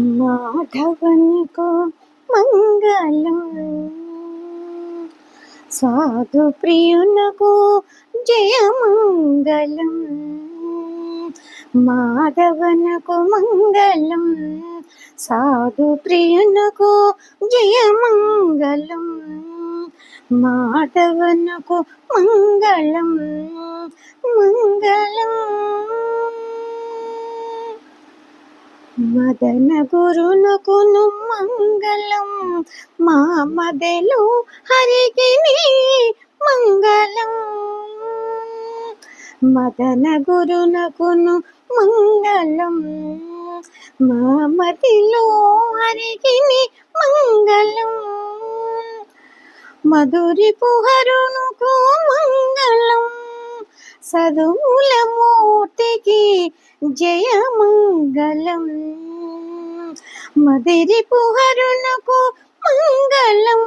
మాధవన్కు మంగళం. సాధు ప్రియునకు జయమంగళం. మాధవనకు మంగళం. సాధు ప్రియునకు జయమంగళం. మాధవనకు మంగళం. మదన గురునకును మంగళం మా మదలు హరికి మంగళం. మదన గురునకును మంగళం మా మదిలో హరికి మంగళం. మధురి పుహరునుకు మంగళం. సదుల మూర్తికి జయమంగళం. మదిరి పుహరునకు మంగళం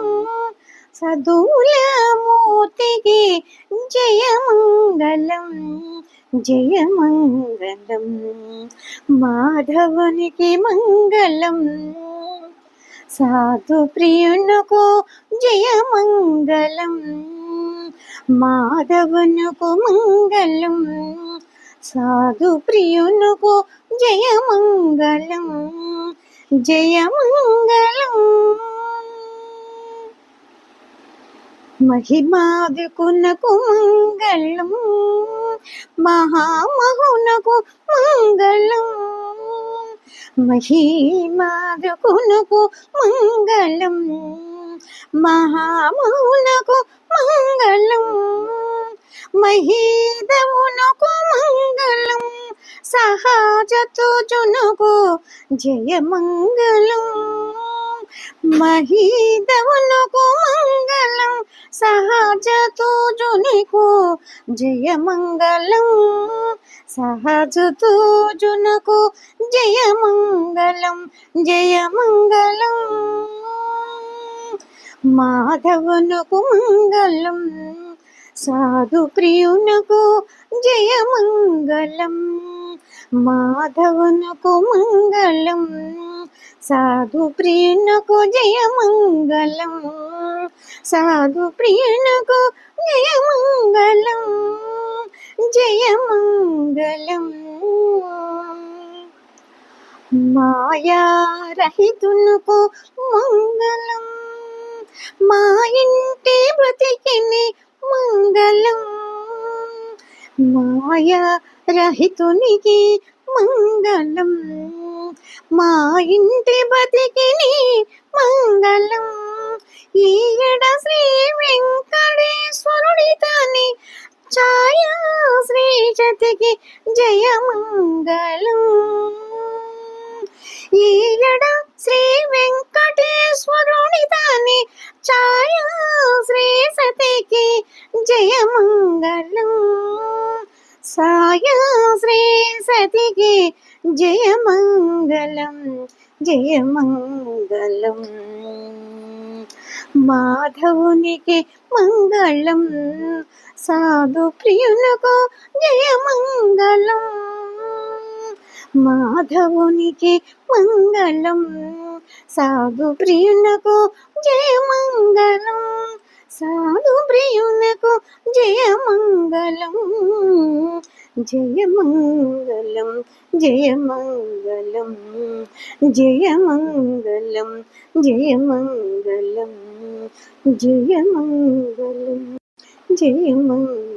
సదుల మూర్తికి జయమంగళం జయమంగళం మాధవునికి మంగళం సాధు ప్రియునకు జయమంగళం మాధవునకు మంగళం సాధు ప్రియునకు జయమంగళం జయమంగళం. మహిమాదుకునకు మంగళం మహామహునకు మంగళం. మహిమాదుకునకు మంగళం మహామహునకు మంగళం. మహీదమునకు సహజతుజునకు జయమంగళం. మహీదమునకు మంగళం సహజతుజునికు జయమంగళం. సహజతుజునకు జయమంగళం జయమంగళం. మాధవునకు మంగళం సాధు ప్రియునకు జయమంగళం మాధవునకు మంగళం సాధు ప్రియునకు జయమంగళం సాధు ప్రియునకు జయమంగళం జయమంగళం. మాయారహితునకు మంగళం మా ఇంటి బ్రతికిని మంగళం. మాయ రహితునికి మంగళం. మా ఇంటి బతికిని మంగళం. ఈయడ శ్రీ వెంకటేశ్వరుడి తాని ఛాయా శ్రీ జతికి జయమంగళం ఈయడ శ్రీ వెంక సాయ శ్రీ సతికి జయమంగళం జయమంగళం. మాధవునికి మంగళం సాధు ప్రియులకు జయమంగళం. మాధవునికి మంగళం సాధు ప్రియునకు జయమంగళం. సాధు ప్రియునకు జయమంగళం జయమంగళం జయమంగళం జయమంగళం జయమంగళం జయమంగళం జయమంగళం